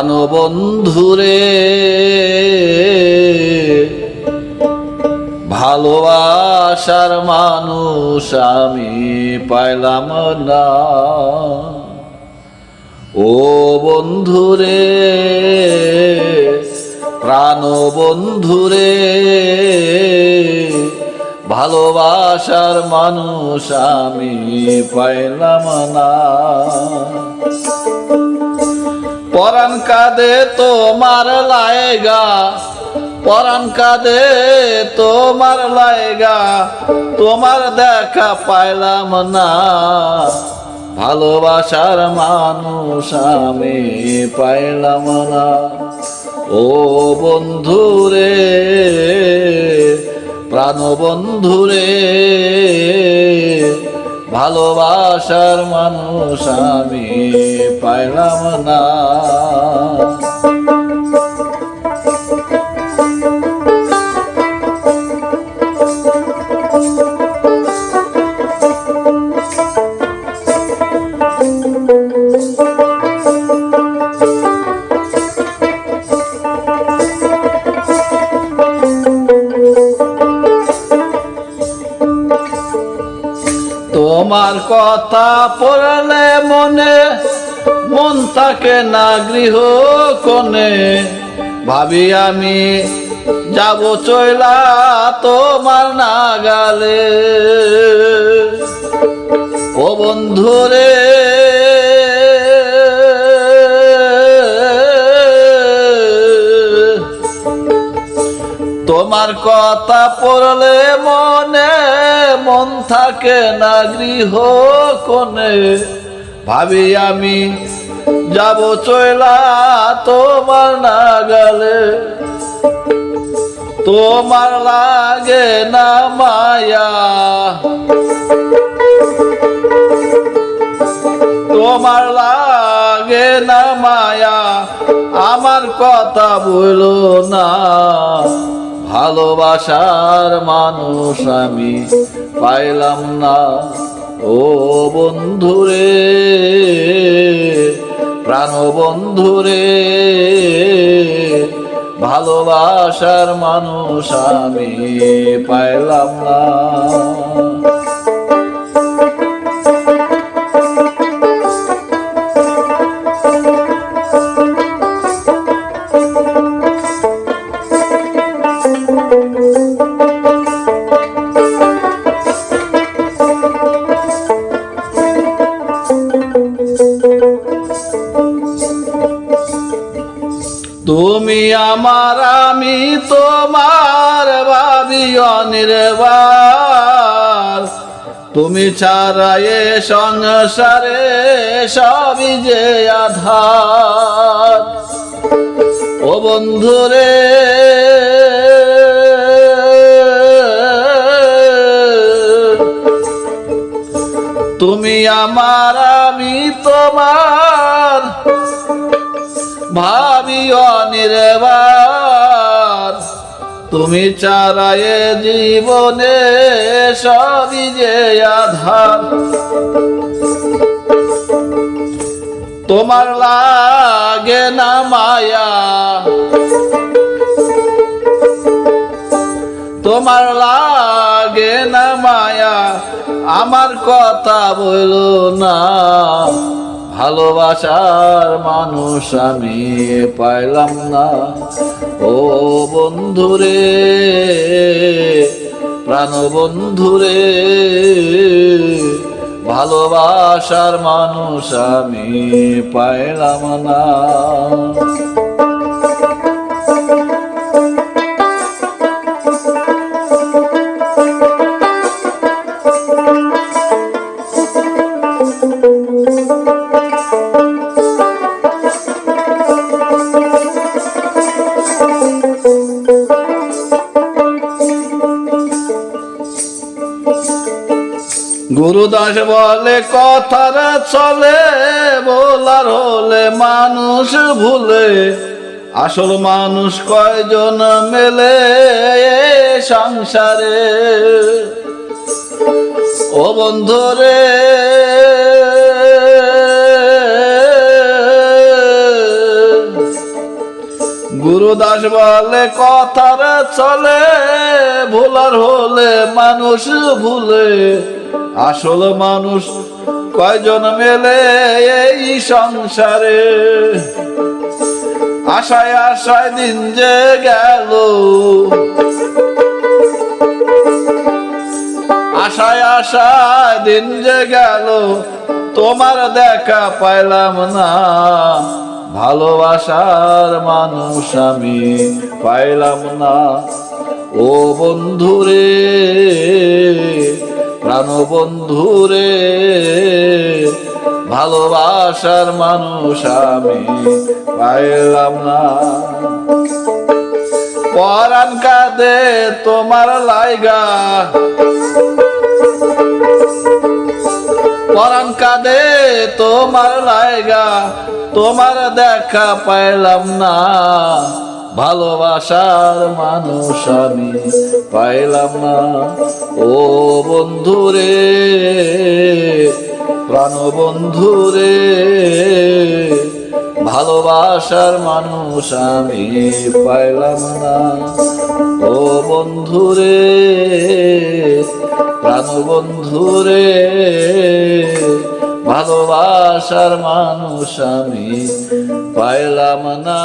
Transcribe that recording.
প্রাণবন্ধুরে, ভালোবাসার মানুষ আমি পাইলাম না। ও বন্ধুরে প্রাণ বন্ধুরে ভালোবাসার মানুষ আমি পাইলাম না। পরাণ কাঁদে তোমার লায়গা, পরাণ কাঁদে তোমার লায়গা, তোমার দেখা পাইলাম না। ভালোবাসার মানুষ আমি পাইলাম না। ও বন্ধুরে প্রাণ বন্ধুরে ভালোবাসার মানুষ আমি পাইলাম না। কথা পড়লে মনে, মন থাকে না গৃহ কোণে। ভাবি আমি যাব চইলা তোমার নাগালে। ও বন্ধুরে তোমার কথা পড়লে মনে মন থাকে না গৃহ কোণে। ভাবি আমি যাব চইলা তোমার না নাগালে। তোমার লাগে না মায়া। তোমার লাগে না মায়া। আমার কথা বলো না। ভালোবাসার মানুষ আমি। পাইলাম না। ও বন্ধুরে প্রাণ বন্ধুরে ভালোবাসার মানুষ আমি পাইলাম না। তুমি আমার, আমি তোমার ভাবি অনির্বার তুমি ছাড়া এ সংসারে সবই যে আধার। ও বন্ধুরে তুমি আমার, আমি তোমার। ভাবি অনির্বার তুমি চারায়ে জীবনে সবই যে আধার। তোমার লাগে না মায়া। তোমার লাগে না মায়া। আমার কথা বলো না। ভালোবাসার মানুষ আমি পাইলাম না। ও বন্ধুরে প্রাণ বন্ধুরে ভালোবাসার মানুষ আমি পাইলাম না। গুরুদাস বলে, কথার চলে বলার হলে মানুষ ভুলে। আসল মানুষ কয়জন মেলে সংসারে? ও বন্ধুরে গুরুদাস বলে, কথার চলে ভোলার হলে মানুষ ভুলে, আসল মানুষ কয়জন মেলে এই সংসারে? আশায় আশায় দিন যে গেল, আশায় আশায় দিন যে গেল, তোমার দেখা পাইলাম না। ভালোবাসার মানুষ আমি পাইলাম না। ও বন্ধুরে প্রাণ বন্ধুরে ভালোবাসার মানুষ আমি পাইলাম না। পরাণ কাঁদে তোমার লাইগা। পরাণ কাঁদে তোমার লাইগা, তোমার দেখা পাইলাম না। ভালোবাসার মানুষ আমি পাইলাম না। ও বন্ধুরে প্রাণ বন্ধুরে ভালোবাসার মানুষ আমি পাইলাম না। ও বন্ধুরে প্রাণ বন্ধুরে ভালোবাসার মানুষ আমি পাইলাম না।